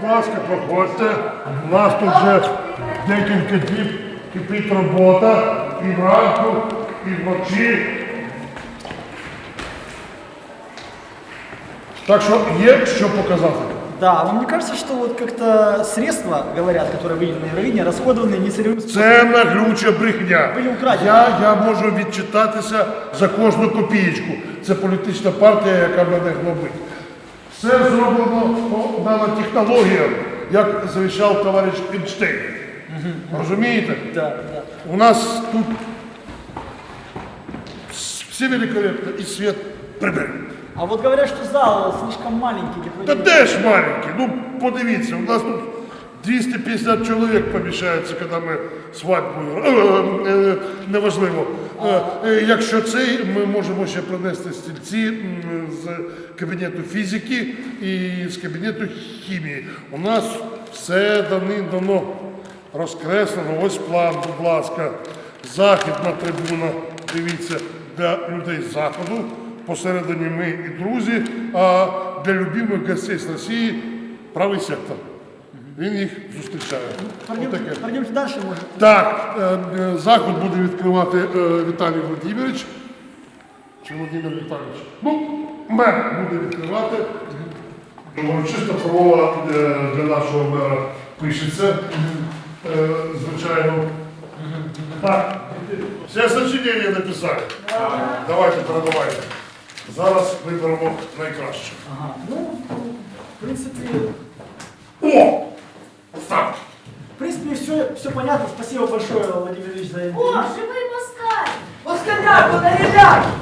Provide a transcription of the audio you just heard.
Будь ласка, проходьте. У нас тут вже декілька днів кипить робота і вранку, і вночі. Так що є що показати. Да, но мне кажется, что вот как-то средства, говорят, которые выделены на Евровидение, расходованы нецелевым способом. Це наглюча брехня. Ви украдені. Я, я можу відчитатися за кожну копієчку. Це політична партія, яка мене гнобить. Все зроблено по нанотехнологіям, як завіщав товариш Ейнштейн. Розумієте? У нас тут все великолепно і світ приберемо. А вот говорят, что зал слишком маленький для Та проведения. де ж маленький? Ну подивіться, у нас тут 250 чоловік поміщається, коли ми свадьбу. Е, е, Неважливо. Е, е, Якщо цей, ми можемо ще принести стільці з кабінету фізики і з кабінету хімії. У нас все давним-давно розкреслено. Ось план, будь ласка. Західна трибуна, дивіться, для людей з заходу. Посередині ми і друзі, а для любимих гостей з Росії правий сектор. Він їх зустрічає. Пойдемте дальше, может. Так, е, е, заход буде відкривати е, Віталій Володимирович. Чи Володимир Віталійович? Ну, мер буде відкривати. Урочиста промова для нашого мера пишеться. Звичайно. Так, все сочинення написали. Давайте, передавайте. Зараз виберемо найкраще. Ага. Ну, в принципе, О! Так. в принципе, все, понятно. Спасибо большое, Владимир Ильич, за О, живые живий москаль! Москаляку нарядай!